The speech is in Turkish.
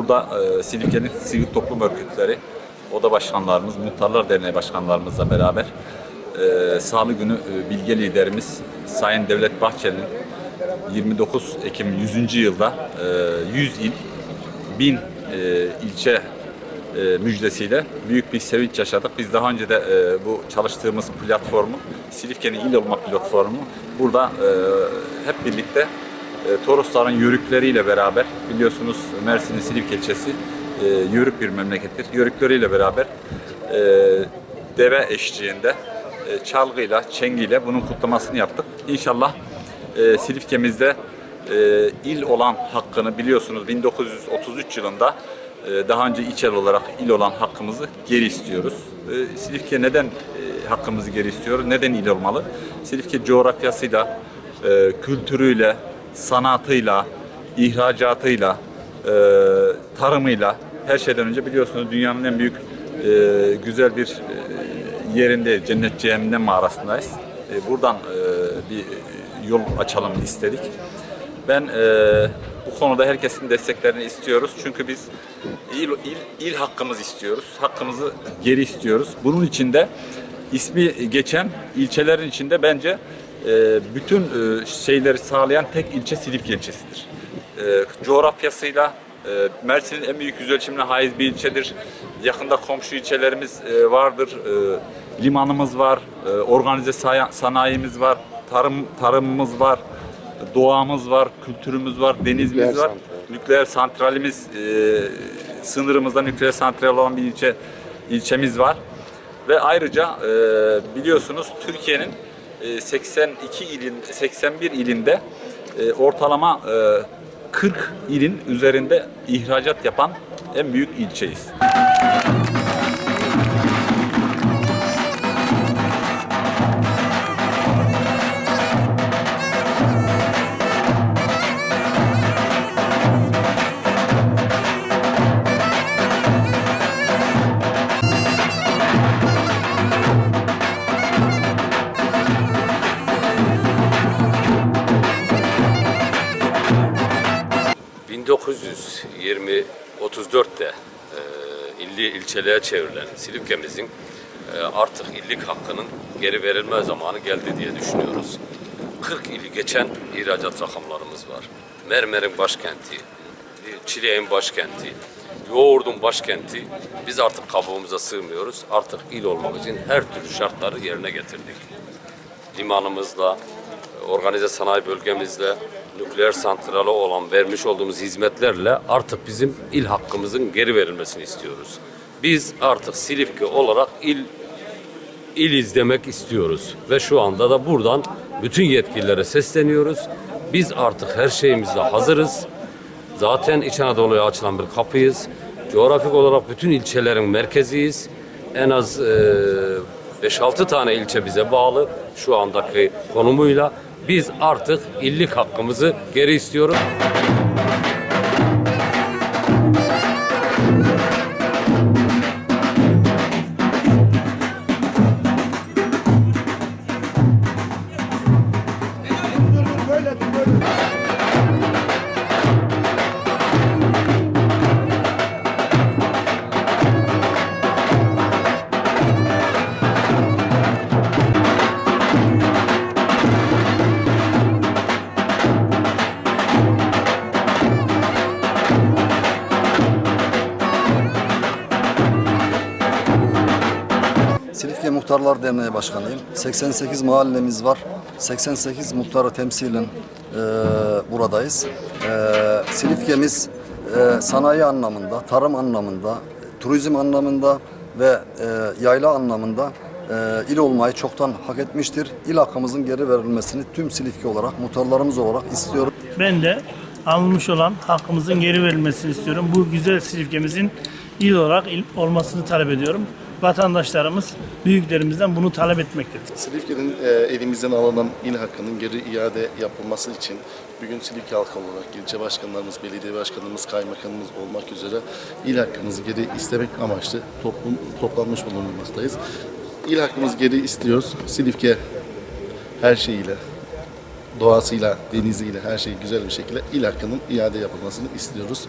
burada e, Silifke'nin sivil toplum örgütleri, oda başkanlarımız, Muhtarlar Derneği başkanlarımızla beraber e, Salı günü e, bilge liderimiz Sayın Devlet Bahçeli'nin 29 Ekim 100. yılda e, 100 il, 1000 e, ilçe e, müjdesiyle büyük bir sevinç yaşadık. Biz daha önce de e, bu çalıştığımız platformu, Silifke'nin il olma platformu burada e, hep birlikte e, Torosların yörükleriyle beraber biliyorsunuz Mersin'in Silifke ilçesi e, yörük bir memlekettir. Yörükleriyle beraber e, deve eşliğinde e, çalgıyla, çengiyle bunun kutlamasını yaptık. İnşallah e, Silifke'mizde e, il olan hakkını biliyorsunuz 1933 yılında e, daha önce içel olarak il olan hakkımızı geri istiyoruz. E, Silifke neden e, hakkımızı geri istiyoruz? Neden il olmalı? Silifke coğrafyasıyla, e, kültürüyle, sanatıyla, ihracatıyla, e, tarımıyla her şeyden önce biliyorsunuz dünyanın en büyük e, güzel bir e, yerinde cennet cehennem mağarasındayız. E, buradan e, bir yol açalım istedik. Ben e, bu konuda herkesin desteklerini istiyoruz. Çünkü biz il, il, il hakkımız istiyoruz. Hakkımızı geri istiyoruz. Bunun için de ismi geçen ilçelerin içinde bence bütün e, şeyleri sağlayan tek ilçe Silifke ilçesidir. E, coğrafyasıyla e, Mersin'in en büyük yüz ölçümüne haiz bir ilçedir. Yakında komşu ilçelerimiz e, vardır. E, limanımız var, e, organize sanayimiz var, tarım tarımımız var, doğamız var, kültürümüz var, denizimiz Nükleer var. santral. Nükleer santralimiz e, sınırımızda nükleer santral olan bir ilçe ilçemiz var. Ve ayrıca e, biliyorsunuz Türkiye'nin e, 82 ilin 81 ilinde e, ortalama e, 40 ilin üzerinde ihracat yapan en büyük ilçeyiz. 1920 34'te e, illi ilçeliğe çevrilen Silifke'mizin e, artık illik hakkının geri verilme zamanı geldi diye düşünüyoruz. 40 ili geçen ihracat rakamlarımız var. Mermer'in başkenti, Çileğin başkenti, yoğurdun başkenti. Biz artık kabuğumuza sığmıyoruz. Artık il olmak için her türlü şartları yerine getirdik limanımızla, organize sanayi bölgemizle, nükleer santralı olan vermiş olduğumuz hizmetlerle artık bizim il hakkımızın geri verilmesini istiyoruz. Biz artık Silifke olarak il il izlemek istiyoruz ve şu anda da buradan bütün yetkililere sesleniyoruz. Biz artık her şeyimizle hazırız. Zaten İç Anadolu'ya açılan bir kapıyız. Coğrafik olarak bütün ilçelerin merkeziyiz. En az e, 5-6 tane ilçe bize bağlı şu andaki konumuyla. Biz artık illik hakkımızı geri istiyoruz. Silifke Muhtarlar Derneği Başkanıyım. 88 mahallemiz var. 88 muhtarı temsilen e, buradayız. E, Silifke'miz e, sanayi anlamında, tarım anlamında, turizm anlamında ve e, yayla anlamında e, il olmayı çoktan hak etmiştir. İl hakkımızın geri verilmesini tüm Silifke olarak, muhtarlarımız olarak istiyoruz. Ben de alınmış olan hakkımızın geri verilmesini istiyorum. Bu güzel Silifke'mizin il olarak il olmasını talep ediyorum. Vatandaşlarımız büyüklerimizden bunu talep etmektedir. Silifke'nin e, elimizden alınan il hakkının geri iade yapılması için bugün Silifke halkı olarak ilçe başkanlarımız, belediye başkanımız, kaymakamımız olmak üzere il hakkımızı geri istemek amaçlı toplum toplanmış bulunmaktayız. İl hakkımızı geri istiyoruz. Silifke her şeyiyle, doğasıyla, deniziyle her şey güzel bir şekilde il hakkının iade yapılmasını istiyoruz.